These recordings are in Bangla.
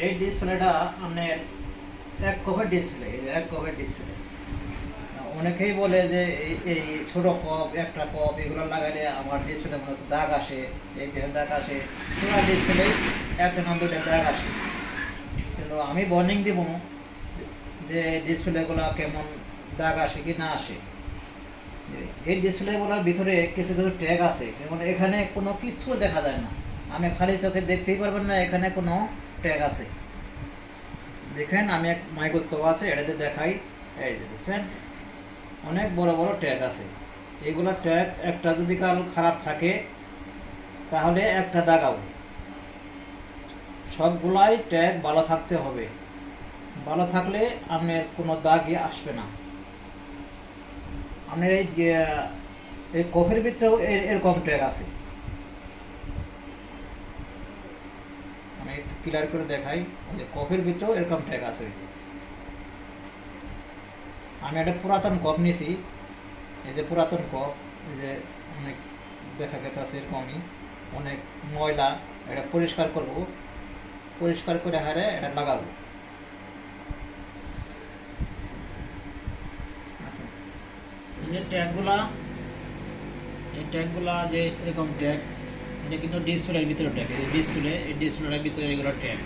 এই ডিসপ্লেটা আপনার এক কপের ডিসপ্লে এক কপের ডিসপ্লে অনেকেই বলে যে এই- ছোট কপ একটা কপ এগুলো লাগালে আমার ডিসপ্লের মধ্যে দাগ আসে, এই দেহের দাগ আসে। পুরো ডিসপ্লে একটা নাম দুটো দাগ আসে। কিন্তু আমি বর্নিং দিব যে ডিসপ্লেগুলো কেমন দাগ আসে কি না আসে। এই ডিসপ্লেগুলোর ভিতরে কিছু কিছু ট্যাগ আছে। যেমন এখানে কোনো কিছু দেখা যায় না। আমি খালি চোখে দেখতেই পারবেন না, এখানে কোনো ট্যাগ আছে। দেখেন আমি এক মাইক্রোস্কোপ আছে, এটাতে দেখাই। এই যে দেখছেন, অনেক বড় বড় ট্যাগ আছে। এগুলো ট্যাগ একটা যদি কারও খারাপ থাকে, তাহলে একটা দাগাও। সবগুলাই ট্যাগ ভালো থাকতে হবে। ভালো থাকলে আপনার কোনো দাগই আসবে না। আপনার এই এই কফের ভিতরেও এরকম ট্যাগ আছে। একটু ক্লিয়ার করে দেখাই যে কফের ভিতরেও এরকম ট্যাগ আছে। আমি একটা পুরাতন কপ নিয়েছি এই যে পুরাতন কপ এই যে অনেক দেখা গেছে এরকমই, অনেক ময়লা, এটা পরিষ্কার করব, পরিষ্কার করে হারে এটা লাগাবো। এই যে ট্যাগগুলা এই ট্যাগগুলা যে এরকম ট্যাগ এটা কিন্তু ডিসপ্লের ভিতরে ট্যাগ ডিসপ্লে এই ডিসপ্লের ভিতরে এগুলো ট্যাগ।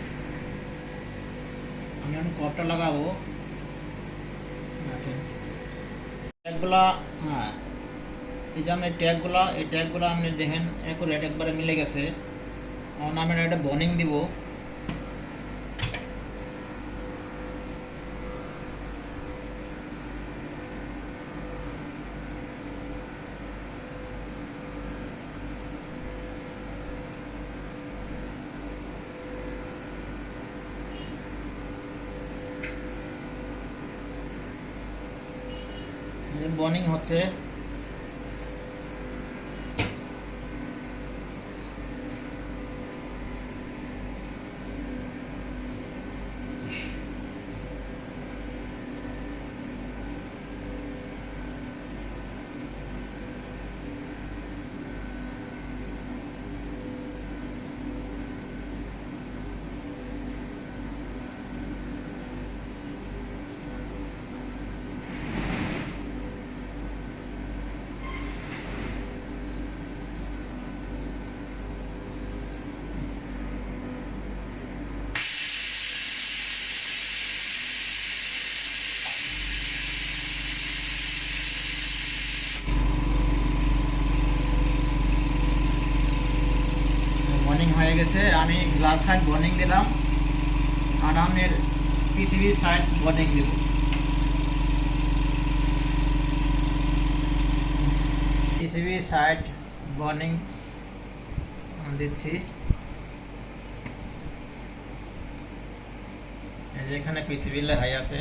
আমি এখন কপটা লাগাবো। ট্যাগগুলা হ্যাঁ এই যে আমি ট্যাগগুলা, এই ট্যাগগুলো আপনি দেখেন একুরেট একবারে মিলে গেছে। আমার আমি একটা বনিং দিব। বনিং হচ্ছে বর্নিং হয়ে গেছে। আমি গ্লাস সাইড বর্নিং দিলাম। আর আমি পিসিবি সাইড বর্নিং দেব। পিসিবি সাইড বর্নিং দিচ্ছি। এখানে পিসিবি লেখাই আছে।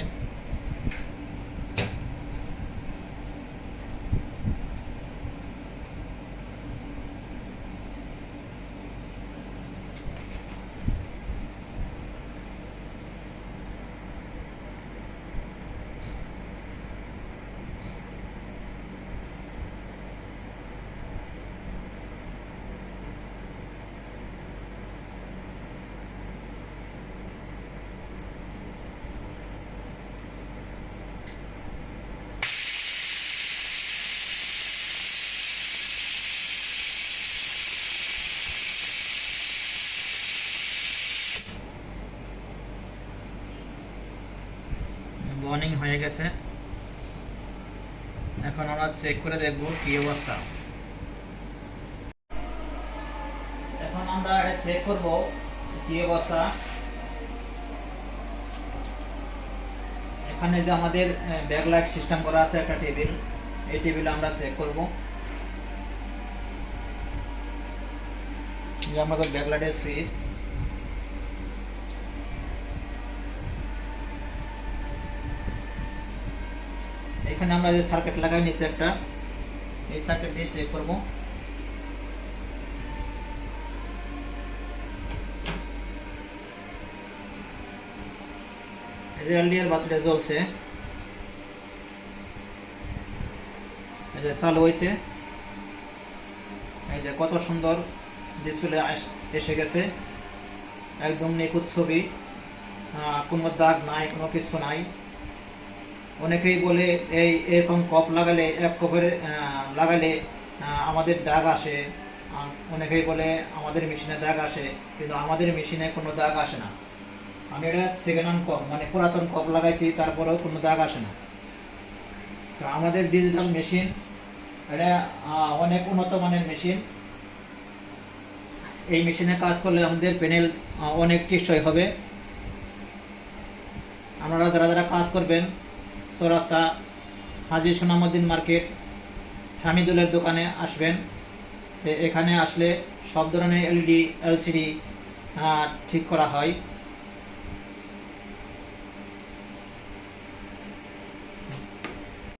বর্নিং হয়ে গেছে। এখন আমরা চেক করে দেখব কি অবস্থা। এখন আমরা এটা চেক করব কি অবস্থা। এখানে যে আমাদের ব্যাকলাইট সিস্টেম করা আছে একটা টেবিল এই টেবিল আমরা চেক করব। যে আমাদের ব্যাকলাইটের সুইচ এখানে আমরা যে সার্কিট লাগাই নিচ্ছি একটা, এই সার্কিট দিয়ে চেক করব। এই যে এলডিআর বাতিটা জ্বলছে। এই যে চালু হয়েছে। এই যে কত সুন্দর ডিসপ্লে এসে গেছে। একদম নিখুঁত ছবি। কোনো দাগ নাই, কোনো কিছু নাই। অনেকেই বলে, এই এরকম কপ লাগালে, এক কপের লাগালে আমাদের দাগ আসে। অনেকেই বলে, আমাদের মেশিনে দাগ আসে। কিন্তু আমাদের মেশিনে কোনো দাগ আসে না। আমি এটা সেকেন্ড হ্যান্ড কপ মানে পুরাতন কপ লাগাইছি, তারপরেও কোনো দাগ আসে না। তো আমাদের ডিজিটাল মেশিন এটা অনেক উন্নত মানের মেশিন এই মেশিনে কাজ করলে আমাদের প্যানেল অনেক টেকসই হবে। আপনারা যারা যারা কাজ করবেন চৌরাস্তা, হাজি সোনামুদ্দিন মার্কেট সামিদুলের দোকানে আসবেন। এখানে আসলে সব ধরনের এলইডি, এলসিডি ঠিক করা হয়।